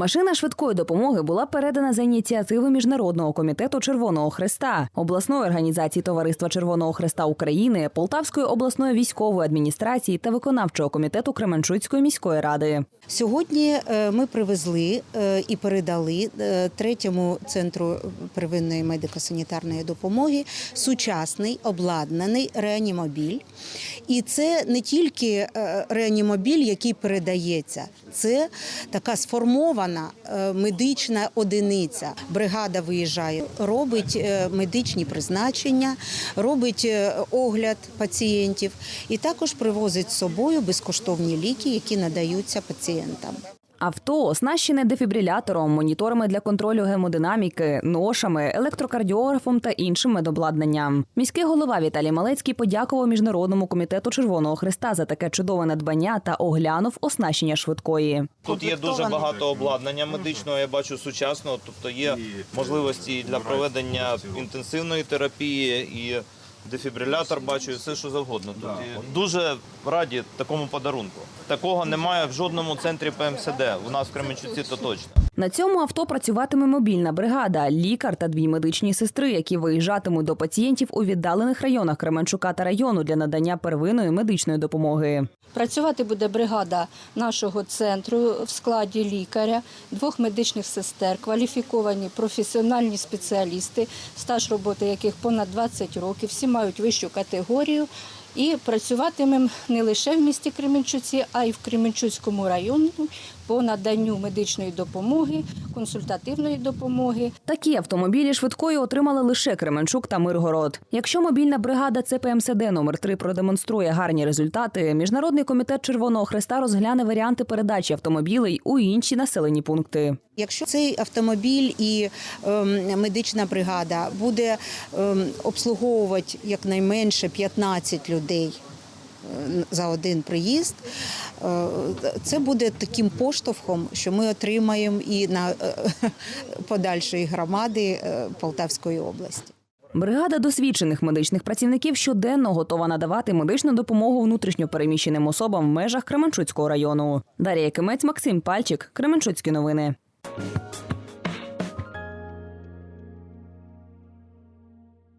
Машина швидкої допомоги була передана за ініціативи Міжнародного комітету Червоного Хреста, обласної організації Товариства Червоного Хреста України, Полтавської обласної військової адміністрації та виконавчого комітету Кременчуцької міської ради. Сьогодні е, ми привезли е, і передали е, третьому центру первинної медико-санітарної допомоги сучасний обладнаний реанімобіль. І це не тільки реанімобіль, який передається, це така сформована е, медична одиниця. Бригада виїжджає, робить е, медичні призначення, робить е, огляд пацієнтів і також привозить з собою безкоштовні ліки, які надаються пацієнтам. Авто оснащене дефібрилятором, моніторами для контролю гемодинаміки, ношами, електрокардіографом та іншим медобладнанням. Міський голова Віталій Малецький подякував міжнародному комітету Червоного Христа за таке чудове надбання та оглянув оснащення швидкої. Тут є дуже багато обладнання медичного, я бачу сучасного, тобто є можливості і для проведення інтенсивної терапії і дефібрилятор бачу, і все що завгодно. Тут і дуже раді такому подарунку. Такого немає в жодному центрі ПМСД. У нас в Кременчуці то точно. На цьому авто працюватиме мобільна бригада, лікар та дві медичні сестри, які виїжджатимуть до пацієнтів у віддалених районах Кременчука та району для надання первинної медичної допомоги. Працювати буде бригада нашого центру в складі лікаря, двох медичних сестер, кваліфіковані професіональні спеціалісти, стаж роботи яких понад 20 років. Всі мають вищу категорію. І працюватимемо не лише в місті Кременчуці, а й в Кременчуцькому районі по наданню медичної допомоги, консультативної допомоги, Такі автомобілі швидкої отримали лише Кременчук та Миргород. Якщо мобільна бригада ЦПМСД номер 3 продемонструє гарні результати, міжнародний комітет Червоного Хреста розгляне варіанти передачі автомобілей у інші населені пункти. Якщо цей автомобіль і ем, медична бригада буде ем, обслуговувати якнайменше 15 людей е, за один приїзд, е, це буде таким поштовхом, що ми отримаємо і на е, подальшої громади Полтавської області. Бригада досвідчених медичних працівників щоденно готова надавати медичну допомогу внутрішньопереміщеним особам в межах Кременчуцького району. Дар'я Кимець, Максим Пальчик, Кременчуцькі новини.